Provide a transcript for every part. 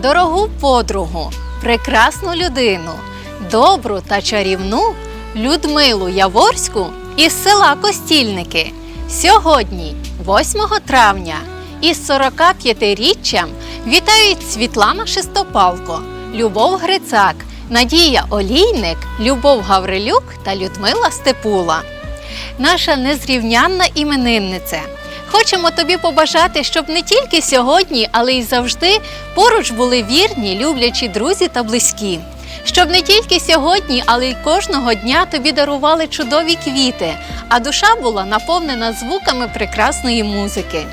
дорогу подругу, прекрасну людину, добру та чарівну Людмилу Яворську із села Костільники. Сьогодні, 8 травня, із 45-річчям вітають Світлана Шестопалко, Любов Грицак, Надія Олійник, Любов Гаврилюк та Людмила Степула. Наша незрівнянна іменинниця. Хочемо тобі побажати, щоб не тільки сьогодні, але й завжди поруч були вірні, люблячі друзі та близькі. Щоб не тільки сьогодні, але й кожного дня тобі дарували чудові квіти, а душа була наповнена звуками прекрасної музики.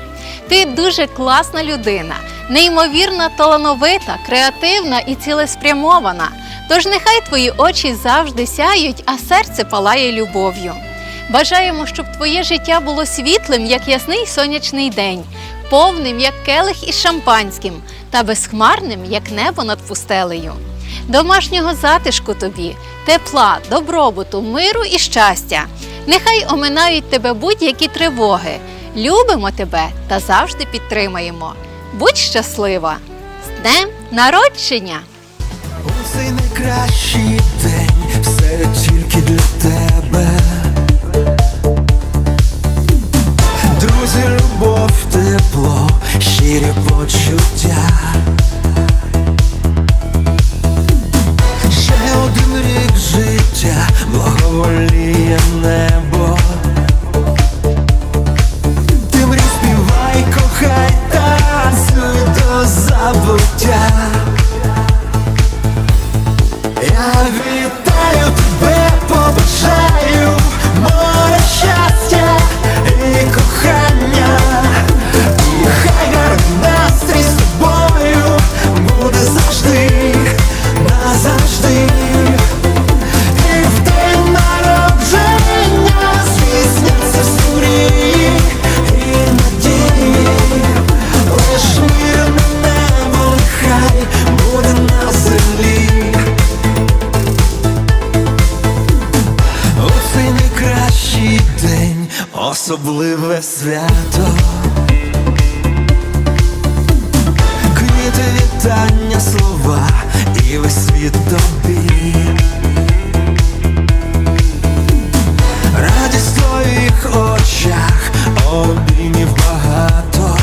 Ти дуже класна людина, неймовірно талановита, креативна і цілеспрямована. Тож нехай твої очі завжди сяють, а серце палає любов'ю. Бажаємо, щоб твоє життя було світлим, як ясний сонячний день, повним, як келих із шампанським, та безхмарним, як небо над пустелею. Домашнього затишку тобі, тепла, добробуту, миру і щастя. Нехай оминають тебе будь-які тривоги. Любимо тебе та завжди підтримаємо. Будь щаслива! З днем народження! У найкращий день все тільки для тебе. Благоволіє небо. Особливе свято. Квіти, вітання, слова і весь світ тобі. Радість в твоїх очах, обіймів багато.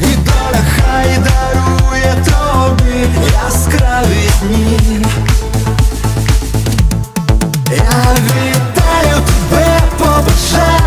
І доля хай дарує тобі яскраві дні. Я вітаю тебе, побажаю